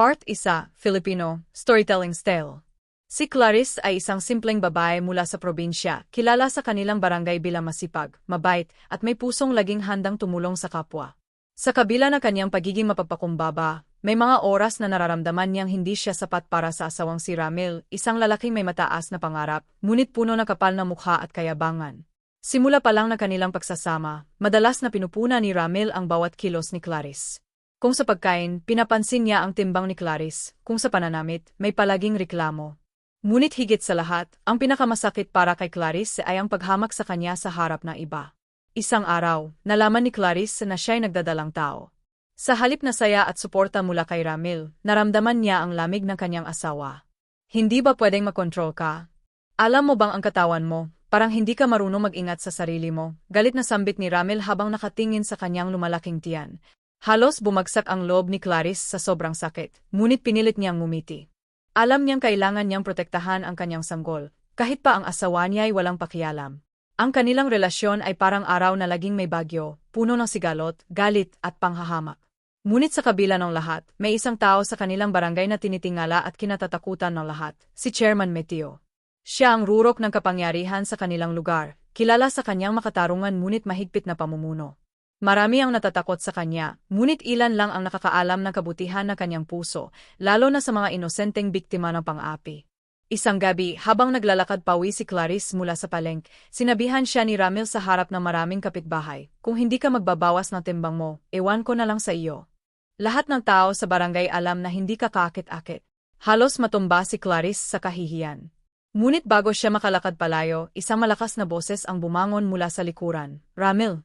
Part 1, Filipino, Storytelling Style. Si Clarice ay isang simpleng babae mula sa probinsya, kilala sa kanilang barangay bilang masipag, mabait, at may pusong laging handang tumulong sa kapwa. Sa kabila ng kanyang pagiging mapapakumbaba, may mga oras na nararamdaman niyang hindi siya sapat para sa asawang si Ramil, isang lalaking may mataas na pangarap, ngunit puno ng kapal na mukha at kayabangan. Simula pa lang na kanilang pagsasama, madalas na pinupuna ni Ramil ang bawat kilos ni Clarice. Kung sa pagkain, pinapansin niya ang timbang ni Clarice, kung sa pananamit, may palaging reklamo. Ngunit higit sa lahat, ang pinakamasakit para kay Clarice ay ang paghamak sa kanya sa harap ng iba. Isang araw, nalaman ni Clarice na siya'y nagdadalang tao. Sa halip na saya at suporta mula kay Ramil, naramdaman niya ang lamig ng kanyang asawa. Hindi ba pwedeng makontrol ka? Alam mo bang ang katawan mo, parang hindi ka marunong mag-ingat sa sarili mo, galit na sambit ni Ramil habang nakatingin sa kanyang lumalaking tiyan. Halos bumagsak ang loob ni Clarice sa sobrang sakit, ngunit pinilit niyang ngumiti. Alam niyang kailangan niyang protektahan ang kanyang sanggol, kahit pa ang asawa niya ay walang pakialam. Ang kanilang relasyon ay parang araw na laging may bagyo, puno ng sigalot, galit at panghahamak. Ngunit sa kabila ng lahat, may isang tao sa kanilang barangay na tinitingala at kinatatakutan ng lahat, si Chairman Meteo. Siya ang rurok ng kapangyarihan sa kanilang lugar, kilala sa kanyang makatarungan ngunit mahigpit na pamumuno. Marami ang natatakot sa kanya, ngunit ilan lang ang nakakaalam ng kabutihan ng kanyang puso, lalo na sa mga inosenteng biktima ng pang-api. Isang gabi, habang naglalakad pawi si Clarice mula sa palengk, sinabihan siya ni Ramil sa harap ng maraming kapitbahay, kung hindi ka magbabawas ng timbang mo, ewan ko na lang sa iyo. Lahat ng tao sa barangay alam na hindi ka kakit-akit. Halos matumba si Clarice sa kahihiyan. Ngunit bago siya makalakad palayo, isang malakas na boses ang bumangon mula sa likuran. Ramil,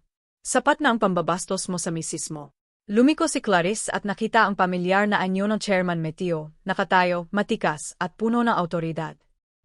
Sapat na ang pambabastos mo sa misis mo. Lumiko si Clarice at nakita ang pamilyar na anyo ng Chairman Meteo, nakatayo, matikas, at puno ng autoridad.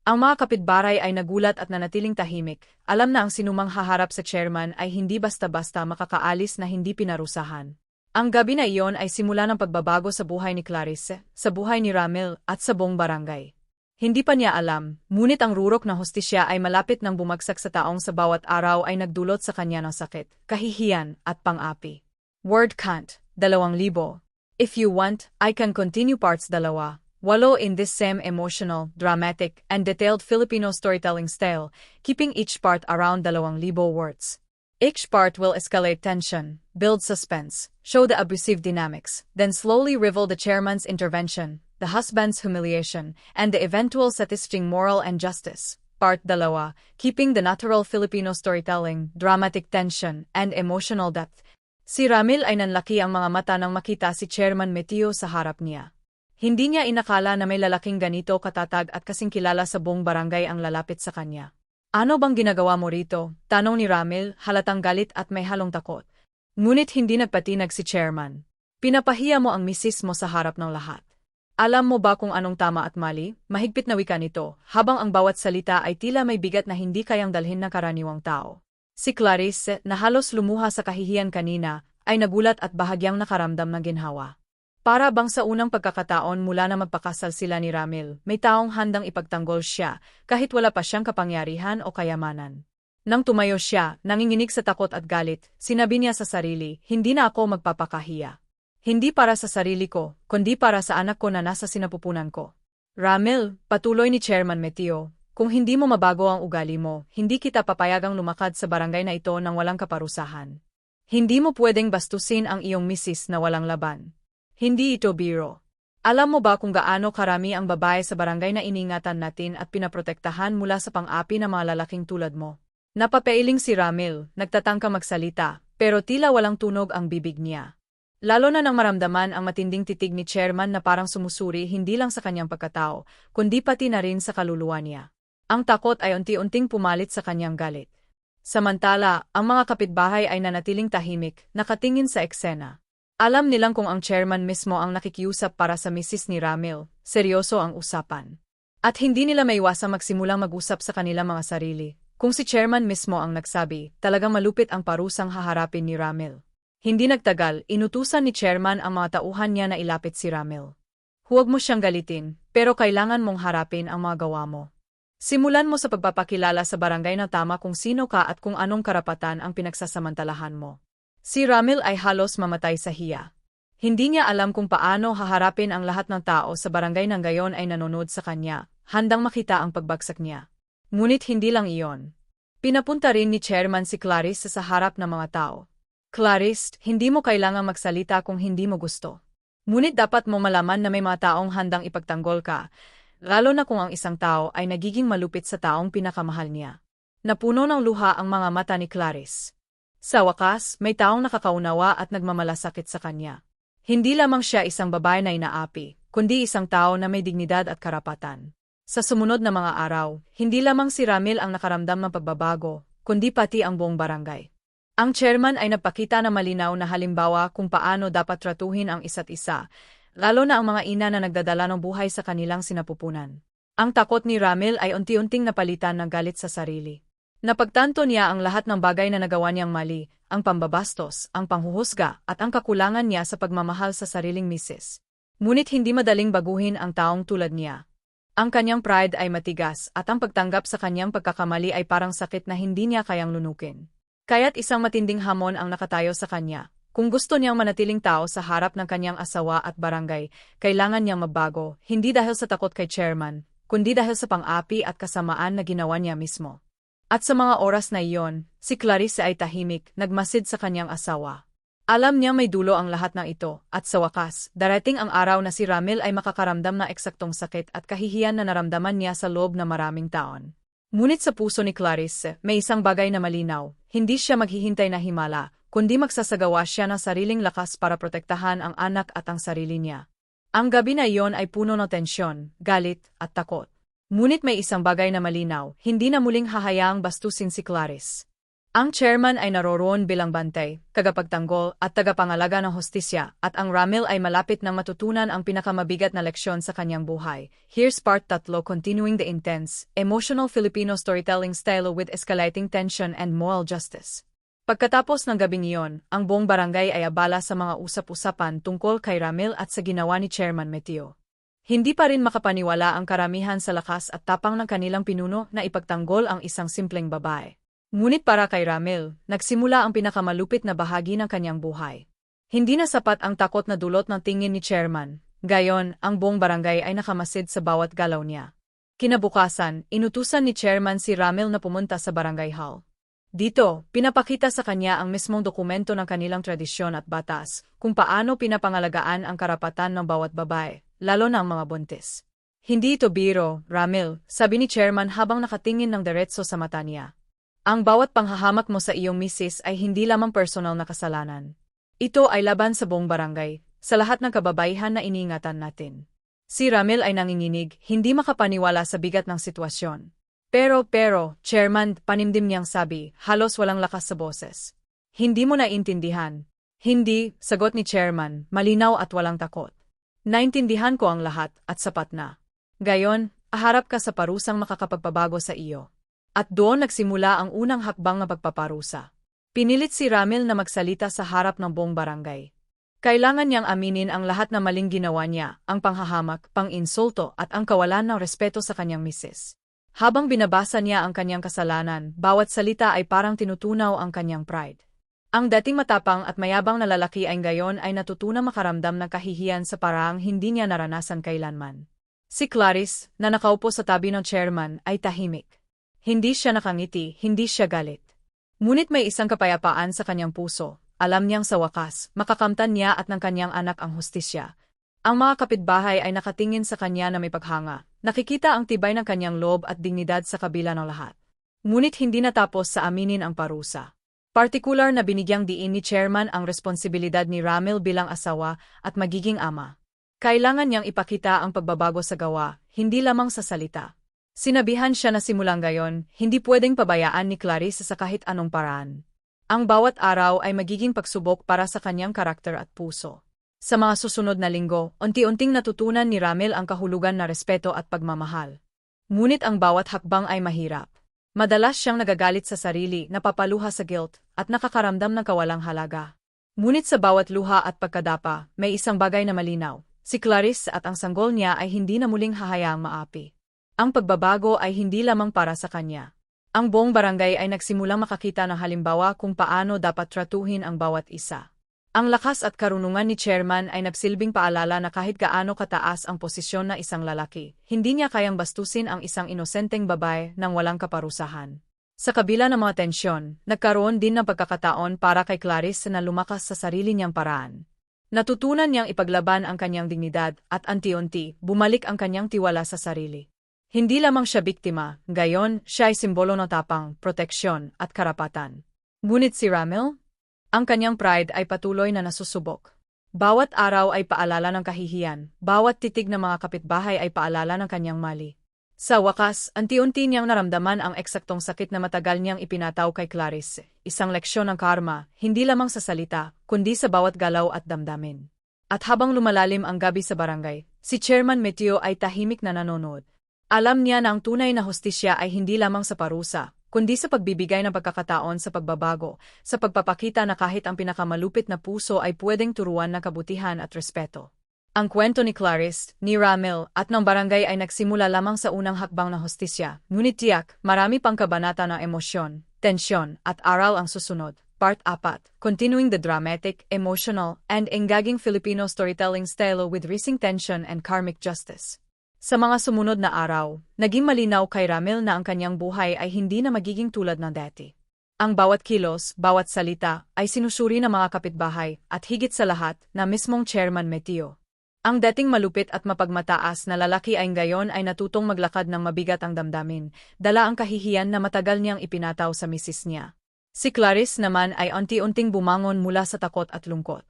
Ang mga kapitbaray ay nagulat at nanatiling tahimik, alam na ang sinumang haharap sa chairman ay hindi basta-basta makakaalis na hindi pinarusahan. Ang gabi na iyon ay simula ng pagbabago sa buhay ni Clarice, sa buhay ni Ramil, at sa buong barangay. Hindi pa niya alam, ngunit ang rurok na hostisya ay malapit nang bumagsak sa taong sa bawat araw ay nagdulot sa kanya ng sakit, kahihiyan, at pang-api. Word count, dalawang libo. If you want, I can continue parts dalawa. Walo in this same emotional, dramatic, and detailed Filipino storytelling style, keeping each part around dalawang libo words. Each part will escalate tension, build suspense, show the abusive dynamics, then slowly reveal the chairman's intervention, the husband's humiliation, and the eventual satisfying moral and justice. Part 2, Keeping the Natural Filipino Storytelling, Dramatic Tension, and Emotional Depth. Si Ramil ay nanlaki ang mga mata nang makita si Chairman Meteo sa harap niya. Hindi niya inakala na may lalaking ganito katatag at kasing kilala sa buong barangay ang lalapit sa kanya. Ano bang ginagawa mo rito? Tanong ni Ramil, halatang galit at may halong takot. Ngunit hindi nagpatinag si Chairman. Pinapahiya mo ang misis mo sa harap ng lahat. Alam mo ba kung anong tama at mali? Mahigpit na wika nito, habang ang bawat salita ay tila may bigat na hindi kayang dalhin ng karaniwang tao. Si Clarice, na halos lumuha sa kahihiyan kanina, ay nagulat at bahagyang nakaramdam ng ginhawa. Para bang sa unang pagkakataon mula na magpakasal sila ni Ramil, may taong handang ipagtanggol siya, kahit wala pa siyang kapangyarihan o kayamanan. Nang tumayo siya, nanginginig sa takot at galit, sinabi niya sa sarili, hindi na ako magpapakahiya. Hindi para sa sarili ko, kundi para sa anak ko na nasa sinapupunan ko. Ramil, patuloy ni Chairman Meteo, kung hindi mo mabago ang ugali mo, hindi kita papayagang lumakad sa barangay na ito nang walang kaparusahan. Hindi mo pwedeng bastusin ang iyong misis na walang laban. Hindi ito biro. Alam mo ba kung gaano karami ang babae sa barangay na iningatan natin at pinaprotektahan mula sa pang-api na mga lalaking tulad mo? Napapailing si Ramil, nagtatangka magsalita, pero tila walang tunog ang bibig niya. Lalo na nang maramdaman ang matinding titig ni chairman na parang sumusuri hindi lang sa kanyang pagkatao, kundi pati na rin sa kaluluwa niya. Ang takot ay unti-unting pumalit sa kanyang galit. Samantala, ang mga kapitbahay ay nanatiling tahimik, nakatingin sa eksena. Alam nilang kung ang chairman mismo ang nakikiusap para sa misis ni Ramil, seryoso ang usapan. At hindi nila maiwasang magsimulang mag-usap sa kanilang mga sarili. Kung si chairman mismo ang nagsabi, talagang malupit ang parusang haharapin ni Ramil. Hindi nagtagal, inutusan ni chairman ang mga tauhan niya na ilapit si Ramil. Huwag mo siyang galitin, pero kailangan mong harapin ang mga gawa mo. Simulan mo sa pagpapakilala sa barangay na tama kung sino ka at kung anong karapatan ang pinagsasamantalahan mo. Si Ramil ay halos mamatay sa hiya. Hindi niya alam kung paano haharapin ang lahat ng tao sa barangay nang gayon ay nanonood sa kanya, handang makita ang pagbagsak niya. Ngunit hindi lang iyon. Pinapunta rin ni Chairman si Clarice sa harap ng mga tao. Clarice, hindi mo kailangang magsalita kung hindi mo gusto. Ngunit dapat mo malaman na may mga taong handang ipagtanggol ka, lalo na kung ang isang tao ay nagiging malupit sa taong pinakamahal niya. Napuno ng luha ang mga mata ni Clarice. Sa wakas, may taong nakakaunawa at nagmamalasakit sa kanya. Hindi lamang siya isang babae na inaapi, kundi isang tao na may dignidad at karapatan. Sa sumunod na mga araw, hindi lamang si Ramil ang nakaramdam ng pagbabago, kundi pati ang buong barangay. Ang chairman ay napakita na malinaw na halimbawa kung paano dapat tratuhin ang isa't isa, lalo na ang mga ina na nagdadala ng buhay sa kanilang sinapupunan. Ang takot ni Ramil ay unti-unting napalitan ng galit sa sarili. Napagtanto niya ang lahat ng bagay na nagawa niyang mali, ang pambabastos, ang panghuhusga, at ang kakulangan niya sa pagmamahal sa sariling misis. Ngunit hindi madaling baguhin ang taong tulad niya. Ang kanyang pride ay matigas at ang pagtanggap sa kanyang pagkakamali ay parang sakit na hindi niya kayang lunukin. Kaya't isang matinding hamon ang nakatayo sa kanya. Kung gusto niyang manatiling tao sa harap ng kanyang asawa at barangay, kailangan niyang mabago, hindi dahil sa takot kay chairman, kundi dahil sa pang-api at kasamaan na ginawa niya mismo. At sa mga oras na iyon, si Clarice ay tahimik, nagmasid sa kanyang asawa. Alam niya may dulo ang lahat ng ito, at sa wakas, darating ang araw na si Ramil ay makakaramdam ng eksaktong sakit at kahihiyan na naramdaman niya sa loob na maraming taon. Ngunit sa puso ni Clarice, may isang bagay na malinaw, hindi siya maghihintay na himala, kundi magsasagawa siya ng sariling lakas para protektahan ang anak at ang sarili niya. Ang gabi na iyon ay puno ng tensyon, galit, at takot. Ngunit may isang bagay na malinaw, hindi na muling hahayaang bastusin si Clarice. Ang chairman ay naroroon bilang bantay, tagapagtanggol at tagapangalaga ng hostisya at ang Ramil ay malapit nang matutunan ang pinakamabigat na leksyon sa kanyang buhay. Here's part 3 continuing the intense, emotional Filipino storytelling style with escalating tension and moral justice. Pagkatapos ng gabing iyon, ang buong barangay ay abala sa mga usap-usapan tungkol kay Ramil at sa ginawa ni Chairman Meteo. Hindi pa rin makapaniwala ang karamihan sa lakas at tapang ng kanilang pinuno na ipagtanggol ang isang simpleng babae. Ngunit para kay Ramil, nagsimula ang pinakamalupit na bahagi ng kanyang buhay. Hindi na sapat ang takot na dulot ng tingin ni Chairman, gayon ang buong barangay ay nakamasid sa bawat galaw niya. Kinabukasan, inutusan ni Chairman si Ramil na pumunta sa barangay hall. Dito, pinapakita sa kanya ang mismong dokumento ng kanilang tradisyon at batas, kung paano pinapangalagaan ang karapatan ng bawat babae, lalo na ang mga buntis. Hindi ito biro, Ramil, sabi ni chairman habang nakatingin ng diretso sa mata niya. Ang bawat panghahamak mo sa iyong misis ay hindi lamang personal na kasalanan. Ito ay laban sa buong barangay, sa lahat ng kababaihan na iniingatan natin. Si Ramil ay nanginginig, hindi makapaniwala sa bigat ng sitwasyon. Pero, pero, chairman, panimdim niyang sabi, halos walang lakas sa boses. Hindi mo naintindihan. Hindi, sagot ni chairman, malinaw at walang takot. Naintindihan ko ang lahat at sapat na. Gayon, aharap ka sa parusang makakapagpabago sa iyo. At doon nagsimula ang unang hakbang na pagpaparusa. Pinilit si Ramil na magsalita sa harap ng buong barangay. Kailangan niyang aminin ang lahat na maling ginawa niya, ang panghahamak, pang-insulto at ang kawalan ng respeto sa kanyang misis. Habang binabasa niya ang kanyang kasalanan, bawat salita ay parang tinutunaw ang kanyang pride. Ang dating matapang at mayabang na lalaki ay ngayon ay natutunang makaramdam ng kahihiyan sa paraang hindi niya naranasan kailanman. Si Clarice, na nakaupo sa tabi ng chairman, ay tahimik. Hindi siya nakangiti, hindi siya galit. Ngunit may isang kapayapaan sa kanyang puso, alam niyang sa wakas, makakamtan niya at ng kanyang anak ang hustisya. Ang mga kapitbahay ay nakatingin sa kanya na may paghanga, nakikita ang tibay ng kanyang loob at dignidad sa kabila ng lahat. Ngunit hindi natapos sa aminin ang parusa. Partikular na binigyang diin ni chairman ang responsibilidad ni Ramil bilang asawa at magiging ama. Kailangan niyang ipakita ang pagbabago sa gawa, hindi lamang sa salita. Sinabihan siya na simulang gayon, hindi pwedeng pabayaan ni Clarice sa kahit anong paraan. Ang bawat araw ay magiging pagsubok para sa kanyang karakter at puso. Sa mga susunod na linggo, unti-unting natutunan ni Ramil ang kahulugan na respeto at pagmamahal. Ngunit ang bawat hakbang ay mahirap. Madalas siyang nagagalit sa sarili, napapaluha sa guilt, at nakakaramdam ng kawalang halaga. Ngunit sa bawat luha at pagkadapa, may isang bagay na malinaw. Si Clarice at ang sanggol niya ay hindi na muling hahayaang maapi. Ang pagbabago ay hindi lamang para sa kanya. Ang buong barangay ay nagsimulang makakita ng halimbawa kung paano dapat tratuhin ang bawat isa. Ang lakas at karunungan ni chairman ay nagsilbing paalala na kahit gaano kataas ang posisyon ng isang lalaki, hindi niya kayang bastusin ang isang inosenteng babae ng walang kaparusahan. Sa kabila ng mga tensyon, nagkaroon din ng pagkakataon para kay Clarice na lumakas sa sarili niyang paraan. Natutunan niyang ipaglaban ang kanyang dignidad at anti-unti bumalik ang kanyang tiwala sa sarili. Hindi lamang siya biktima, gayon siya ay simbolo ng tapang, proteksyon at karapatan. Ngunit si Ramil, ang kanyang pride ay patuloy na nasusubok. Bawat araw ay paalala ng kahihiyan, bawat titig ng mga kapitbahay ay paalala ng kanyang mali. Sa wakas, anti-unti niyang naramdaman ang eksaktong sakit na matagal niyang ipinataw kay Clarice, isang leksyon ng karma, hindi lamang sa salita, kundi sa bawat galaw at damdamin. At habang lumalalim ang gabi sa barangay, si Chairman Meteo ay tahimik na nanonood. Alam niya na ang tunay na hustisya ay hindi lamang sa parusa, kundi sa pagbibigay ng pagkakataon sa pagbabago, sa pagpapakita na kahit ang pinakamalupit na puso ay pwedeng turuan ng kabutihan at respeto. Ang kwento ni Clarice, ni Ramil, at ng barangay ay nagsimula lamang sa unang hakbang ng hostisya, ngunit tiyak, marami pang kabanata ng emosyon, tensyon, at aral ang susunod. Part 4, Continuing the dramatic, emotional, and engaging Filipino storytelling style with rising tension and karmic justice. Sa mga sumunod na araw, naging malinaw kay Ramil na ang kanyang buhay ay hindi na magiging tulad ng dati. Ang bawat kilos, bawat salita, ay sinusuri ng mga kapitbahay at higit sa lahat na mismong Chairman Meteo. Ang dating malupit at mapagmataas na lalaki ay ngayon ay natutong maglakad ng mabigat ang damdamin, dala ang kahihiyan na matagal niyang ipinataw sa misis niya. Si Clarice naman ay unti-unting bumangon mula sa takot at lungkot.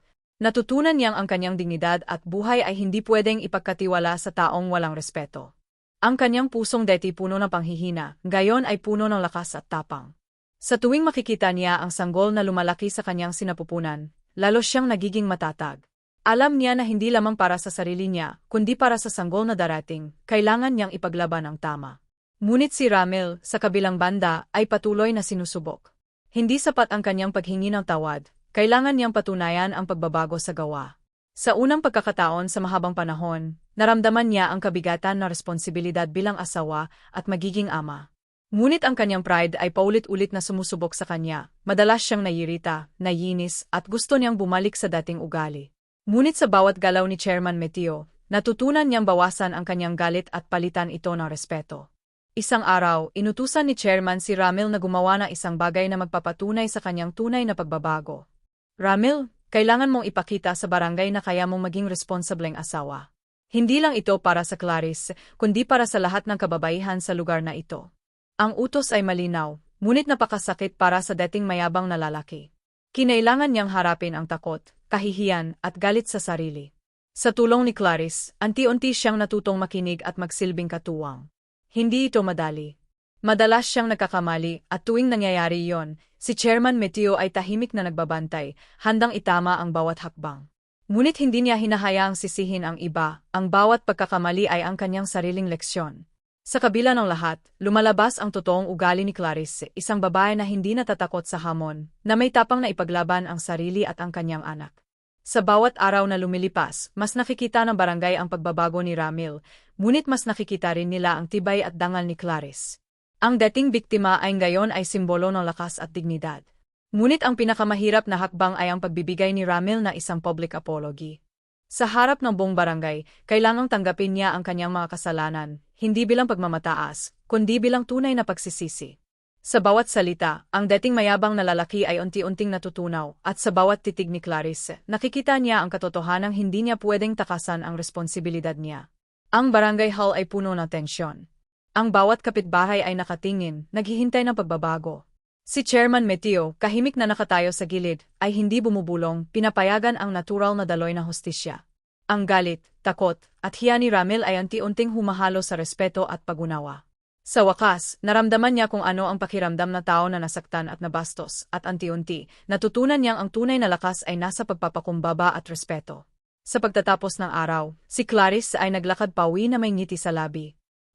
Natutunan niyang ang kanyang dignidad at buhay ay hindi pwedeng ipagkatiwala sa taong walang respeto. Ang kanyang pusong deti puno ng panghihina, gayon ay puno ng lakas at tapang. Sa tuwing makikita niya ang sanggol na lumalaki sa kanyang sinapupunan, lalo siyang nagiging matatag. Alam niya na hindi lamang para sa sarili niya, kundi para sa sanggol na darating, kailangan niyang ipaglaban ang tama. Ngunit si Ramil, sa kabilang banda, ay patuloy na sinusubok. Hindi sapat ang kanyang paghingi ng tawad, kailangan niyang patunayan ang pagbabago sa gawa. Sa unang pagkakataon sa mahabang panahon, naramdaman niya ang kabigatan na responsibilidad bilang asawa at magiging ama. Ngunit ang kanyang pride ay paulit-ulit na sumusubok sa kanya, madalas siyang nayirita, nayinis, at gusto niyang bumalik sa dating ugali. Ngunit sa bawat galaw ni Chairman Meteo, natutunan niyang bawasan ang kanyang galit at palitan ito ng respeto. Isang araw, inutusan ni Chairman si Ramil na gumawa ng isang bagay na magpapatunay sa kanyang tunay na pagbabago. Ramil, kailangan mong ipakita sa barangay na kaya mong maging responsableng asawa. Hindi lang ito para sa Clarice, kundi para sa lahat ng kababaihan sa lugar na ito. Ang utos ay malinaw, ngunit napakasakit para sa dating mayabang na lalaki. Kinailangan niyang harapin ang takot, kahihiyan, at galit sa sarili. Sa tulong ni Clarice, anti-unti siyang natutong makinig at magsilbing katuwang. Hindi ito madali, Madalas siyang nagkakamali at tuwing nangyayari iyon, si Chairman Meteo ay tahimik na nagbabantay, handang itama ang bawat hakbang. Ngunit hindi niya hinahayaang sisihin ang iba, ang bawat pagkakamali ay ang kanyang sariling leksyon. Sa kabila ng lahat, lumalabas ang totoong ugali ni Clarice, isang babae na hindi natatakot sa hamon, na may tapang na ipaglaban ang sarili at ang kanyang anak. Sa bawat araw na lumilipas, mas nakikita ng barangay ang pagbabago ni Ramil, ngunit mas nakikita rin nila ang tibay at dangal ni Clarice. Ang dating biktima ay ngayon ay simbolo ng lakas at dignidad. Ngunit ang pinakamahirap na hakbang ay ang pagbibigay ni Ramil na isang public apology. Sa harap ng buong barangay, kailangang tanggapin niya ang kanyang mga kasalanan, hindi bilang pagmamataas, kundi bilang tunay na pagsisisi. Sa bawat salita, ang dating mayabang na lalaki ay unti-unting natutunaw, at sa bawat titig ni Clarice, nakikita niya ang katotohanang hindi niya pwedeng takasan ang responsibilidad niya. Ang barangay hall ay puno ng tensyon. Ang bawat kapitbahay ay nakatingin, naghihintay ng pagbabago. Si Chairman Meteo, kahimik na nakatayo sa gilid, ay hindi bumubulong, pinapayagan ang natural na daloy na hostisya. Ang galit, takot, at hiya ni Ramil ay anti-unting humahalo sa respeto at pagunawa. Sa wakas, naramdaman niya kung ano ang pakiramdam na tao na nasaktan at nabastos, at anti-unti, natutunan niyang ang tunay na lakas ay nasa pagpapakumbaba at respeto. Sa pagtatapos ng araw, si Clarice ay naglakad pawi na may ngiti sa labi,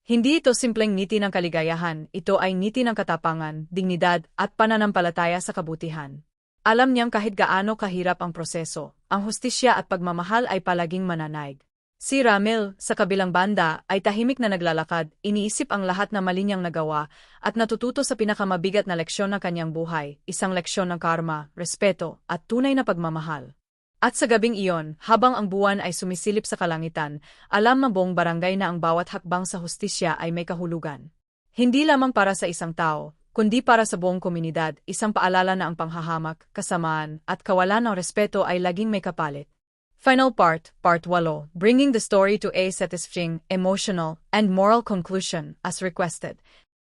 hindi ito simpleng ngiti ng kaligayahan, ito ay ngiti ng katapangan, dignidad, at pananampalataya sa kabutihan. Alam niyang kahit gaano kahirap ang proseso, ang hustisya at pagmamahal ay palaging mananaig. Si Ramil, sa kabilang banda, ay tahimik na naglalakad, iniisip ang lahat na mali niyang nagawa, at natututo sa pinakamabigat na leksyon ng kanyang buhay, isang leksyon ng karma, respeto, at tunay na pagmamahal. At sa gabing iyon, habang ang buwan ay sumisilip sa kalangitan, alam ng buong barangay na ang bawat hakbang sa hustisya ay may kahulugan. Hindi lamang para sa isang tao, kundi para sa buong komunidad, isang paalala na ang panghahamak, kasamaan, at kawalan ng respeto ay laging may kapalit. Final part, Part 8, bringing the story to a satisfying, emotional, and moral conclusion, as requested.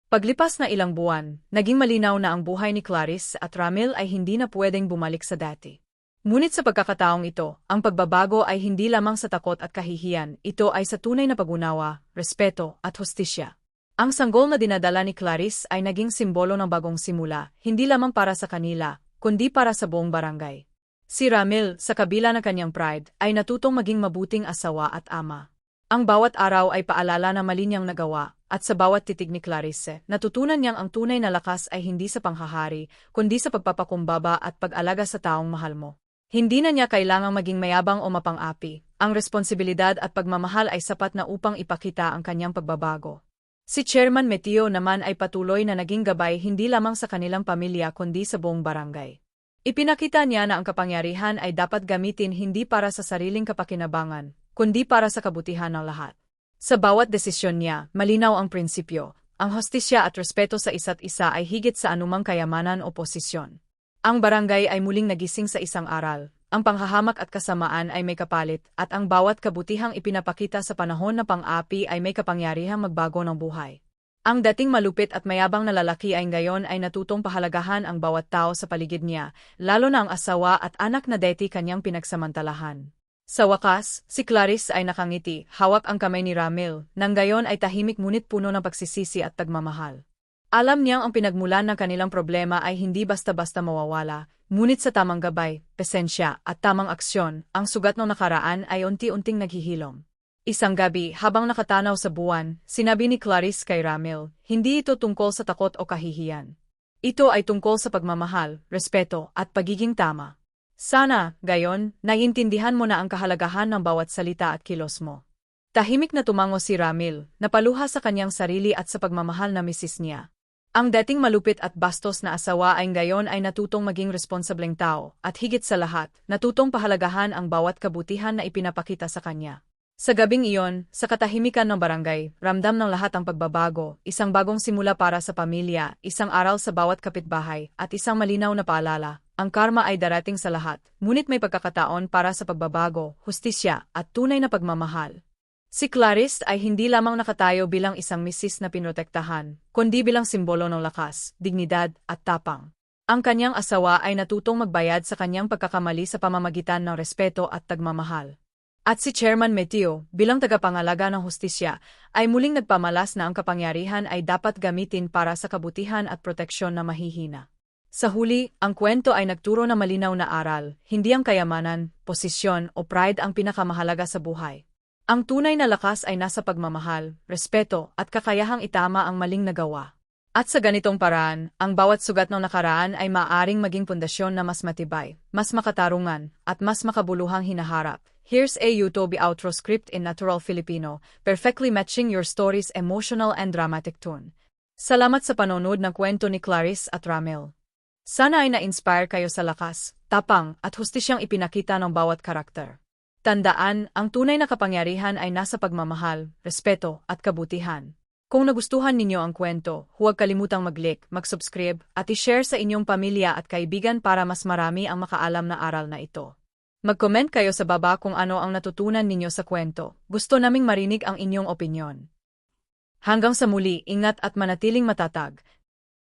Paglipas na ilang buwan, naging malinaw na ang buhay ni Clarice at Ramil ay hindi na pwedeng bumalik sa dati. Ngunit sa pagkakataong ito, ang pagbabago ay hindi lamang sa takot at kahihiyan, ito ay sa tunay na pagunawa, respeto, at hustisya. Ang sanggol na dinadala ni Clarice ay naging simbolo ng bagong simula, hindi lamang para sa kanila, kundi para sa buong barangay. Si Ramil, sa kabila ng kanyang pride, ay natutong maging mabuting asawa at ama. Ang bawat araw ay paalala na mali niyang nagawa, at sa bawat titig ni Clarice, natutunan niyang ang tunay na lakas ay hindi sa panghahari, kundi sa pagpapakumbaba at pag-alaga sa taong mahal mo. Hindi na niya kailangang maging mayabang o mapang-api. Ang responsibilidad at pagmamahal ay sapat na upang ipakita ang kanyang pagbabago. Si Chairman Metio naman ay patuloy na naging gabay hindi lamang sa kanilang pamilya kundi sa buong barangay. Ipinakita niya na ang kapangyarihan ay dapat gamitin hindi para sa sariling kapakinabangan, kundi para sa kabutihan ng lahat. Sa bawat desisyon niya, malinaw ang prinsipyo, ang hostisya at respeto sa isa't isa ay higit sa anumang kayamanan o posisyon. Ang barangay ay muling nagising sa isang aral. Ang panghahamak at kasamaan ay may kapalit, at ang bawat kabutihang ipinapakita sa panahon na pang-api ay may kapangyarihang magbago ng buhay. Ang dating malupit at mayabang na lalaki ay ngayon ay natutong pahalagahan ang bawat tao sa paligid niya, lalo na ang asawa at anak na deti kanyang pinagsamantalahan. Sa wakas, si Clarice ay nakangiti, hawak ang kamay ni Ramil, nang gayon ay tahimik ngunit puno ng pagsisisi at pagmamahal. Alam niyang ang pinagmulan ng kanilang problema ay hindi basta-basta mawawala, ngunit sa tamang gabay, pesensya, at tamang aksyon, ang sugat ng nakaraan ay unti-unting naghihilom. Isang gabi, habang nakatanaw sa buwan, sinabi ni Clarice kay Ramil, hindi ito tungkol sa takot o kahihiyan. Ito ay tungkol sa pagmamahal, respeto, at pagiging tama. Sana, gayon, naiintindihan mo na ang kahalagahan ng bawat salita at kilos mo. Tahimik na tumango si Ramil, napaluha sa kanyang sarili at sa pagmamahal na misis niya. Ang dating malupit at bastos na asawa ay ngayon ay natutong maging responsableng tao, at higit sa lahat, natutong pahalagahan ang bawat kabutihan na ipinapakita sa kanya. Sa gabing iyon, sa katahimikan ng barangay, ramdam ng lahat ang pagbabago, isang bagong simula para sa pamilya, isang aral sa bawat kapitbahay, at isang malinaw na paalala. Ang karma ay darating sa lahat, ngunit may pagkakataon para sa pagbabago, hustisya, at tunay na pagmamahal. Si Clarice ay hindi lamang nakatayo bilang isang misis na pinotektahan, kundi bilang simbolo ng lakas, dignidad, at tapang. Ang kanyang asawa ay natutong magbayad sa kanyang pagkakamali sa pamamagitan ng respeto at tagmamahal. At si Chairman Meteo, bilang tagapangalaga ng hustisya, ay muling nagpamalas na ang kapangyarihan ay dapat gamitin para sa kabutihan at proteksyon na mahihina. Sa huli, ang kwento ay nagturo na malinaw na aral, hindi ang kayamanan, posisyon o pride ang pinakamahalaga sa buhay. Ang tunay na lakas ay nasa pagmamahal, respeto, at kakayahang itama ang maling nagawa. At sa ganitong paraan, ang bawat sugat ng nakaraan ay maaring maging pundasyon na mas matibay, mas makatarungan, at mas makabuluhang hinaharap. Here's a YouTube outro script in natural Filipino, perfectly matching your story's emotional and dramatic tone. Salamat sa panonood ng kwento ni Clarice at Ramel. Sana ay na-inspire kayo sa lakas, tapang, at hustisyang ipinakita ng bawat karakter. Tandaan, ang tunay na kapangyarihan ay nasa pagmamahal, respeto, at kabutihan. Kung nagustuhan ninyo ang kwento, huwag kalimutang mag-like, mag-subscribe, at i-share sa inyong pamilya at kaibigan para mas marami ang makaalam na aral na ito. Mag-comment kayo sa baba kung ano ang natutunan ninyo sa kwento. Gusto naming marinig ang inyong opinyon. Hanggang sa muli, ingat at manatiling matatag.